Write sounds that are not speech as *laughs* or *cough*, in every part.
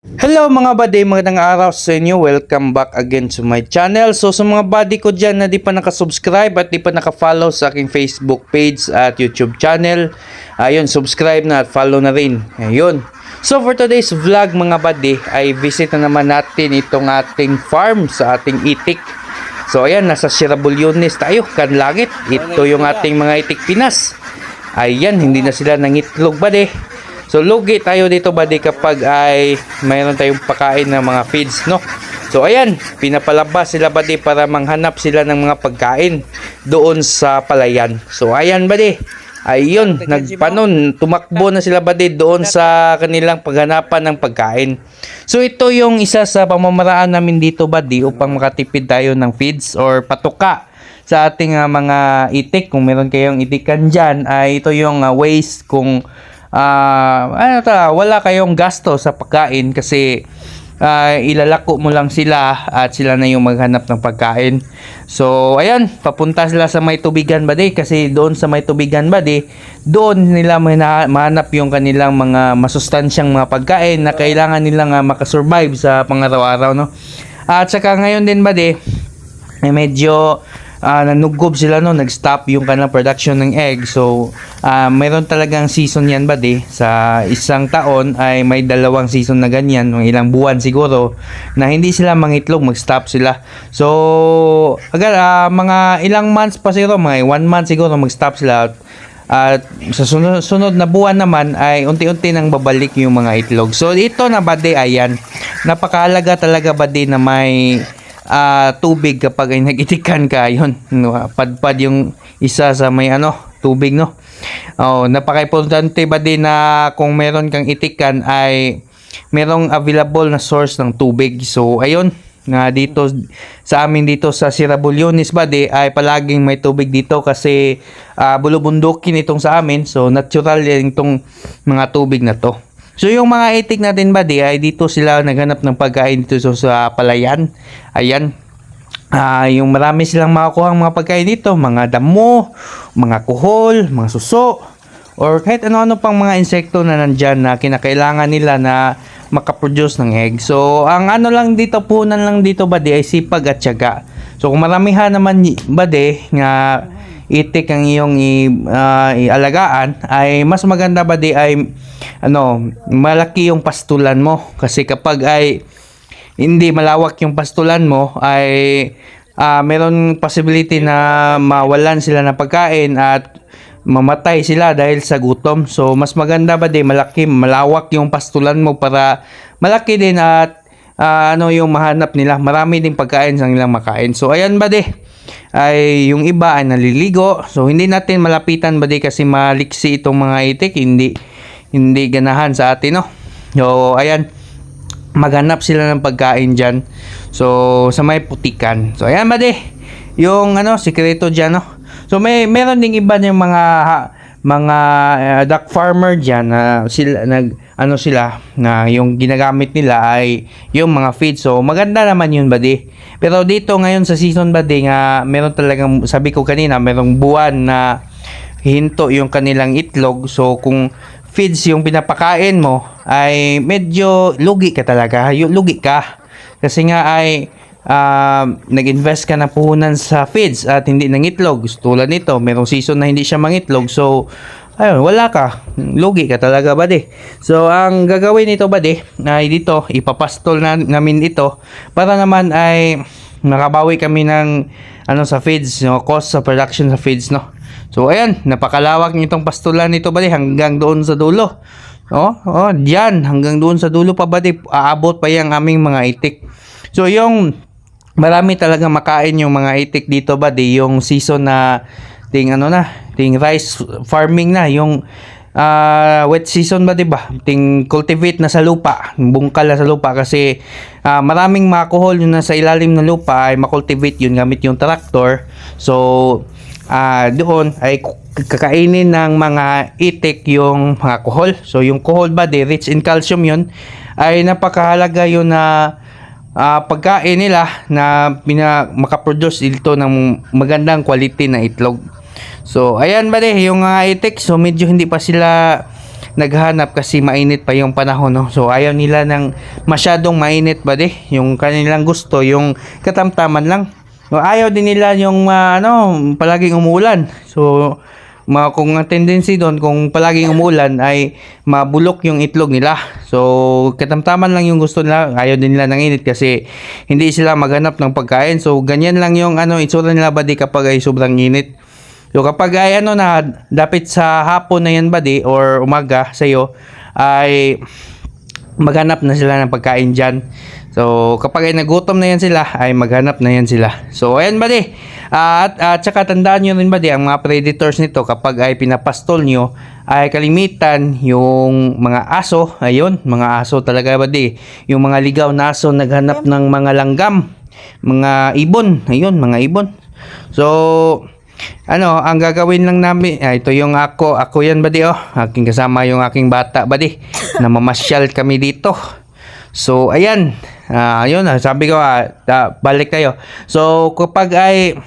Hello mga buddy, magandang araw sa inyo. Welcome back again to my channel. So sa mga buddy ko dyan na di pa nakasubscribe at di pa nakafollow sa aking Facebook page at YouTube channel, ayun, subscribe na at follow na rin. Ayun. So for today's vlog mga buddy, ay visit na naman natin itong ating farm sa ating itik. So ayan, nasa Sirabulyones tayo, Kanlangit. Ito yung ating mga itik Pinas. Ayan, hindi na sila nangitlog buddy. So lugi tayo dito buddy kapag ay mayroon tayong pakain ng mga feeds no. So ayan, pinapalabas sila buddy para manghanap sila ng mga pagkain doon sa palayan. So ayan buddy. Ayun, nagpanon, tumakbo na sila buddy doon sa kanilang paghanapan ng pagkain. So ito yung isa sa pamamaraan namin dito buddy upang makatipid tayo ng feeds or patuka sa ating ah, mga itik. Kung meron kayong itikan dyan, ay ito yung ah, ways kung ah ano ta, wala kayong gasto sa pagkain kasi ah, ilalako mo lang sila at sila na yung maghanap ng pagkain. So, ayan, papunta sila sa may tubigan ba kasi doon sa may tubigan ba doon nila mahana- mahanap yung kanilang mga masustansyang mga pagkain na kailangan nilang ah, makasurvive sa pangaraw-araw, no? At saka ngayon din ba ay medyo ah, nanugob sila no, nag-stop yung kanilang production ng egg. So, ah, mayroon talagang season yan ba Sa isang taon ay may dalawang season na ganyan, mga ilang buwan siguro, na hindi sila mangitlog, mag-stop sila. So, agad, ah, mga ilang months pa siguro, mga one month siguro mag-stop sila. At sa sunod, sunod na buwan naman ay unti-unti nang babalik yung mga itlog. So ito na bade ayan. Napakahalaga talaga bade na may ah, tubig kapag ay nag-itikan ka yun. No, padpad yung isa sa may ano, tubig no. Oh, napaka-importante ba din na kung meron kang itikan ay merong available na source ng tubig. So ayun, nga dito sa amin dito sa Sirabulyones Bade ay palaging may tubig dito kasi uh, bulubundukin itong sa amin so natural yan itong mga tubig na to so yung mga itik natin Bade ay dito sila naghanap ng pagkain dito so, sa palayan ayan Ah, yung marami silang makukuha mga pagkain dito, mga damo, mga kuhol, mga suso, or kahit ano-ano pang mga insekto na nandyan na kinakailangan nila na makaproduce ng egg. So, ang ano lang dito, punan lang dito bade ay sipag at tiyaga. So, kung maramihan naman bade nga itik ang iyong i, ah, ialagaan, ay mas maganda bade ay ano, malaki yung pastulan mo. Kasi kapag ay hindi malawak yung pastulan mo ay ah, meron possibility na mawalan sila ng pagkain at mamatay sila dahil sa gutom. So mas maganda ba din malaki, malawak yung pastulan mo para malaki din at ah, ano yung mahanap nila. Marami ding pagkain sa nilang makain. So ayan ba de ay yung iba ay naliligo. So hindi natin malapitan ba de kasi maliksi itong mga itik, hindi hindi ganahan sa atin no. So ayan maghanap sila ng pagkain dyan. So, sa may putikan. So, ayan ba de? Yung ano, sikreto dyan, no? So, may meron ding iba ng mga mga uh, duck farmer diyan na sila nag ano sila na yung ginagamit nila ay yung mga feed. So, maganda naman yun, buddy. Pero dito ngayon sa season, buddy, nga meron talagang sabi ko kanina, merong buwan na hinto yung kanilang itlog. So, kung feeds yung pinapakain mo ay medyo lugi ka talaga. Lugi ka. Kasi nga ay uh, nag-invest ka na puhunan sa feeds at hindi nang itlog. Tulad nito, merong season na hindi siya mangitlog. So, ayun, wala ka. Lugi ka talaga, bade. So, ang gagawin nito, bade, ay dito, ipapastol na, namin ito para naman ay nakabawi kami ng ano sa feeds, no, cost sa production sa feeds, no. So ayan, napakalawak nitong pastulan nito bali hanggang doon sa dulo. Oh, oh, diyan hanggang doon sa dulo pa bali aabot pa yung aming mga itik. So yung marami talaga makain yung mga itik dito di yung season na ting ano na, ting rice farming na yung uh, wet season ba 'di ba? Ting cultivate na sa lupa, bungkal na sa lupa kasi uh, maraming makuhol yung nasa ilalim ng lupa ay makultivate yun gamit yung tractor. So uh, doon ay kakainin ng mga itik yung mga kuhol. So yung kuhol body rich in calcium yun ay napakahalaga yun na uh, pagkain nila na pina, makaproduce ito ng magandang quality na itlog. So ayan ba yung mga itik so medyo hindi pa sila naghanap kasi mainit pa yung panahon no. So ayaw nila ng masyadong mainit ba di? Yung kanilang gusto yung katamtaman lang. So, ayaw din nila yung ah, ano palaging umuulan. So mga kung ang tendency doon kung palaging umulan ay mabulok yung itlog nila. So katamtaman lang yung gusto nila, ayaw din nila ng init kasi hindi sila maghanap ng pagkain. So ganyan lang yung ano itsura nila badi kapag ay sobrang init. So kapag ay ano na dapit sa hapon na yan badi or umaga sa iyo ay maghanap na sila ng pagkain dyan. So, kapag ay nagutom na yan sila, ay maghanap na yan sila. So, ayan ba di? at, at saka tandaan nyo rin ba di, ang mga predators nito, kapag ay pinapastol nyo, ay kalimitan yung mga aso, ayun, mga aso talaga ba di? Yung mga ligaw na aso, naghanap ng mga langgam, mga ibon, ayun, mga ibon. So, ano, ang gagawin lang namin, ah, ito yung ako, ako yan ba di oh, aking kasama yung aking bata ba *laughs* di, na mamasyal kami dito. So, ayan, ah, ayun, ah, sabi ko, ah, ah, balik tayo. So, kapag ay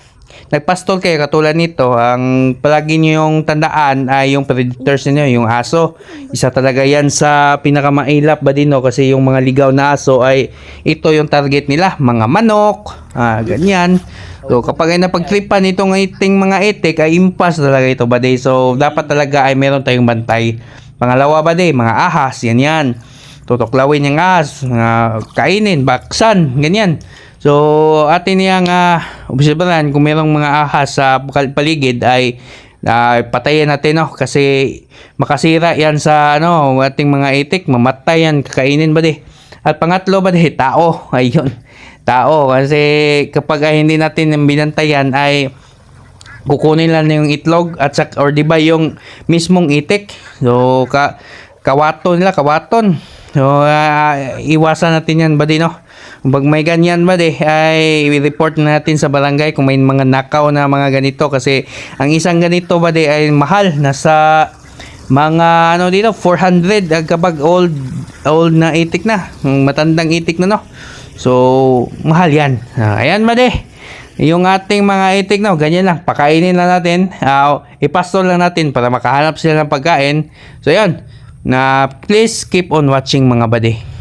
nagpastol kayo katulad nito, ang palagi niyo yung tandaan ay yung predators niyo, yung aso. Isa talaga yan sa pinakamailap ba din no? kasi yung mga ligaw na aso ay ito yung target nila, mga manok, ah, ganyan. So kapag ay napagtripan itong iting mga itik ay impas talaga ito ba So dapat talaga ay meron tayong bantay. Pangalawa ba mga ahas, yan yan. Tutuklawin yung ahas, ah, kainin, baksan, ganyan. So, atin niyang uh, obserbahan kung merong mga ahas sa pal- paligid ay uh, patayin natin no? Kasi makasira yan sa ano ating mga itik mamatay yan kakainin ba di? At pangatlo ba di? Tao. *laughs* Ayun tao. Kasi kapag ay hindi natin binantayan ay kukunin lang yung itlog at sak or di ba yung mismong itik? So ka kawaton nila kawaton. So ah, iwasan natin yan ba di no pag may ganyan ba de? Ay i-report na natin sa barangay kung may mga nakaw na mga ganito. Kasi ang isang ganito ba de ay mahal. Nasa mga ano dito 400 ah, kapag old old na itik na. Matandang itik na no? So mahal yan. Ah, ayan ba de? Yung ating mga itik na ganyan lang. Pakainin lang natin. Uh, ipastol lang natin para makahanap sila ng pagkain. So yan na please keep on watching mga bade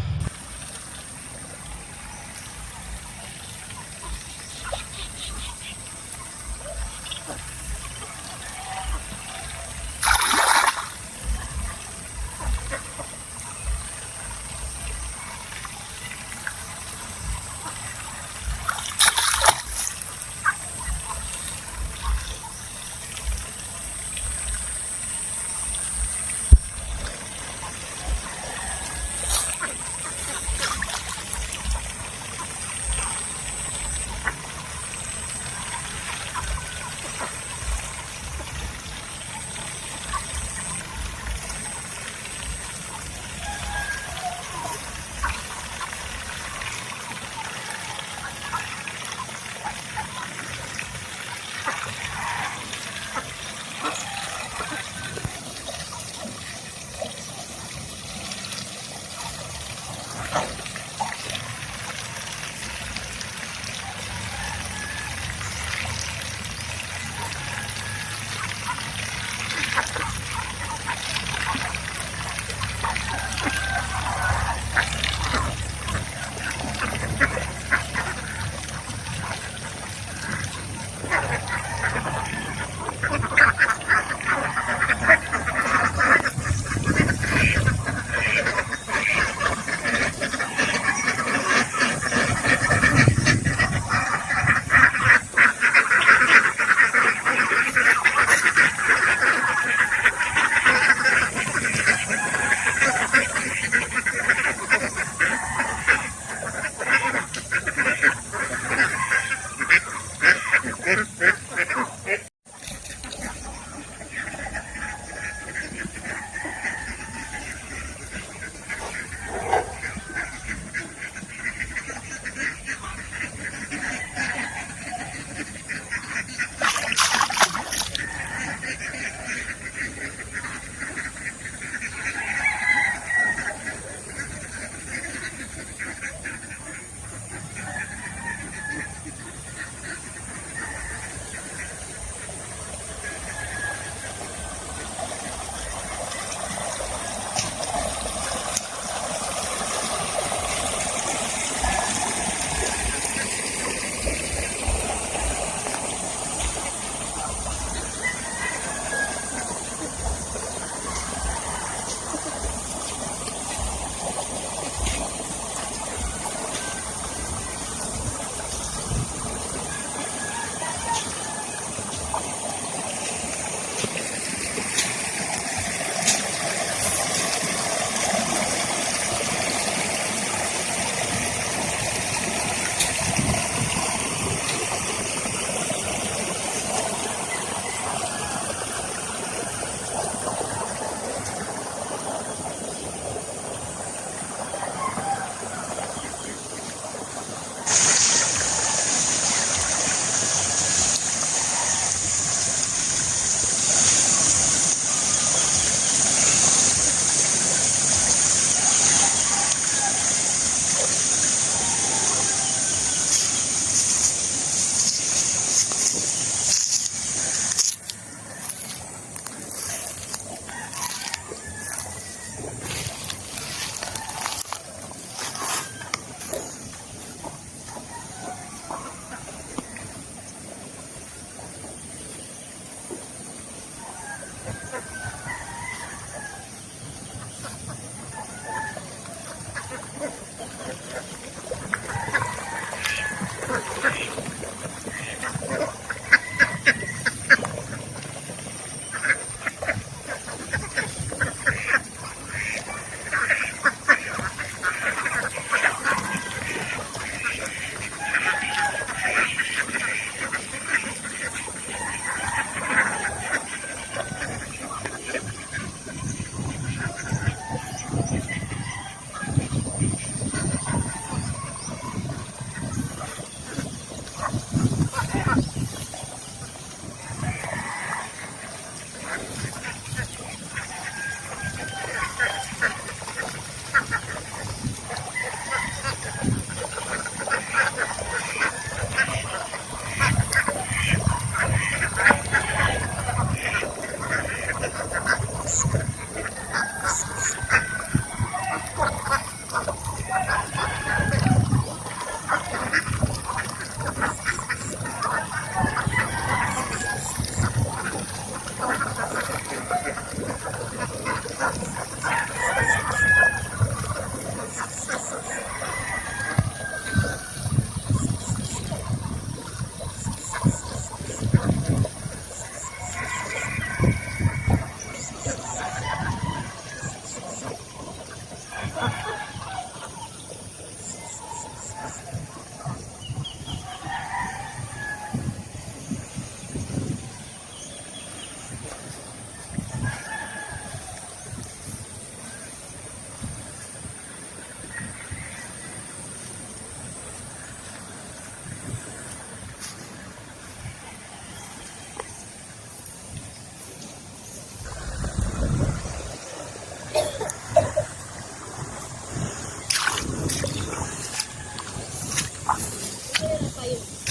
tayo.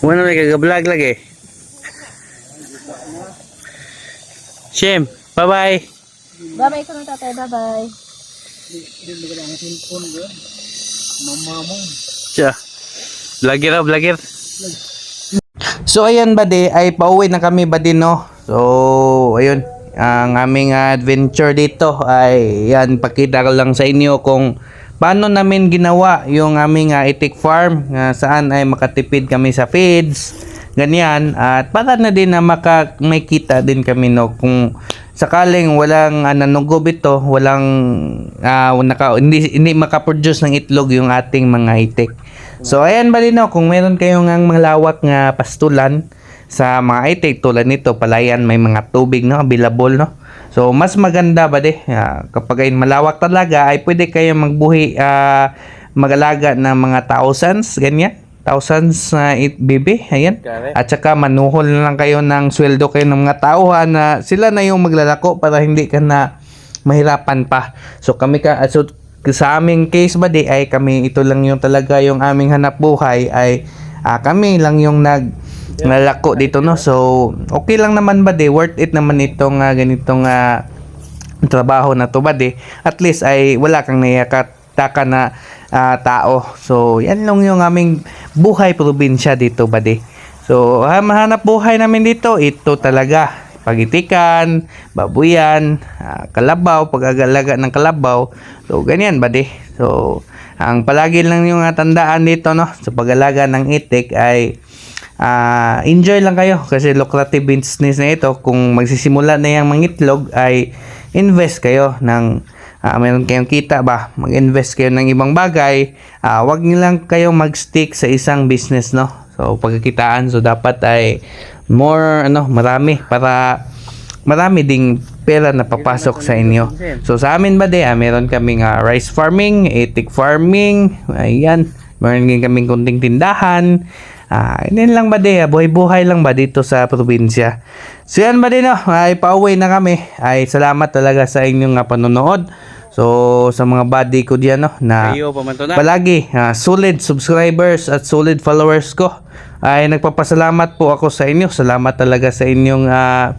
Wala may kagablog lagi. Shem, bye-bye. Bye-bye ko ng tatay. Bye-bye. Siya. Vlogger raw, vlogger. So ayan bade, ay pauwi na kami bade no. So ayun, ang aming adventure dito ay yan pakita ko lang sa inyo kung paano namin ginawa yung aming uh, itik farm? Nga saan ay makatipid kami sa feeds? Ganyan. At para na din na maka may kita din kami no? Kung sakaling walang uh, nanugob ito walang ah, naka, hindi, hindi makaproduce ng itlog yung ating mga itik. So ayan ba din no? Kung meron kayong ang malawak nga pastulan sa mga itik tulad nito palayan may mga tubig no? Available no so mas maganda ba de ah, kapag ay malawak talaga ay pwede kayo magbuhi ah, mag-alaga ng mga thousands ganyan. Thousands na it baby ayan. At saka manuhol na lang kayo ng sweldo kayo ng mga tauhan na sila na yung maglalako para hindi ka na mahirapan pa. So kami ka so, sa aming case ba di ay kami ito lang yung talaga yung aming hanap buhay ay ah, kami lang yung nag nalako dito no? So okay lang naman ba di? Worth it naman itong ah, ganitong ah, trabaho na to ba di? At least ay wala kang nayakataka na ah, tao. So yan lang yung aming buhay probinsya dito ba di? So mahanap buhay namin dito. Ito talaga. Pagitikan, babuyan, ah, kalabaw, pag-agalaga ng kalabaw. So, ganyan ba di? So, ang palagi lang yung tandaan dito, no, sa pag-alaga ng itik ay ah, enjoy lang kayo kasi lucrative business na ito. Kung magsisimula na yung mangitlog ay invest kayo ng ah, meron kayong kita ba, mag-invest kayo ng ibang bagay, ah, wag niyo lang kayo mag-stick sa isang business, no? So, pagkikitaan, so dapat ay more, ano, marami para marami ding pera na papasok sa inyo. So, sa amin ba de, ah, meron kaming ah, rice farming, etik farming, ayan, meron din kaming kunting tindahan, Ah, yun lang ba de, ah, buhay-buhay lang ba dito sa probinsya. So yan ba din no, ay pauwi na kami. Ay salamat talaga sa inyong nga panonood. So sa mga buddy ko diyan no na palagi ah, solid subscribers at solid followers ko. Ay nagpapasalamat po ako sa inyo. Salamat talaga sa inyong ah,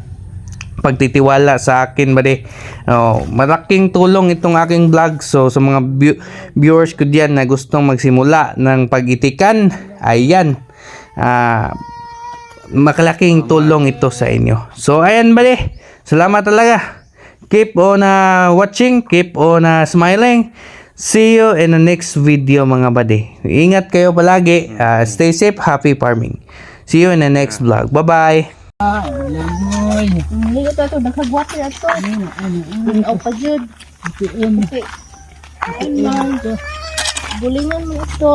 pagtitiwala sa akin ba di. Oh, malaking tulong itong aking vlog. So sa mga view- viewers ko diyan na gustong magsimula ng pagitikan, ayan. Ah, makalaking tulong ito sa inyo. So ayan bali. Salamat talaga. Keep on uh, watching, keep on uh, smiling. See you in the next video mga buddy. Ingat kayo palagi. Uh, stay safe, happy farming. See you in the next vlog. Bye-bye. Hindi ko ito. Nakagwati na ito. Ano? Ano? O pa yun. Okay. Ay, man. Bulingan mo ito.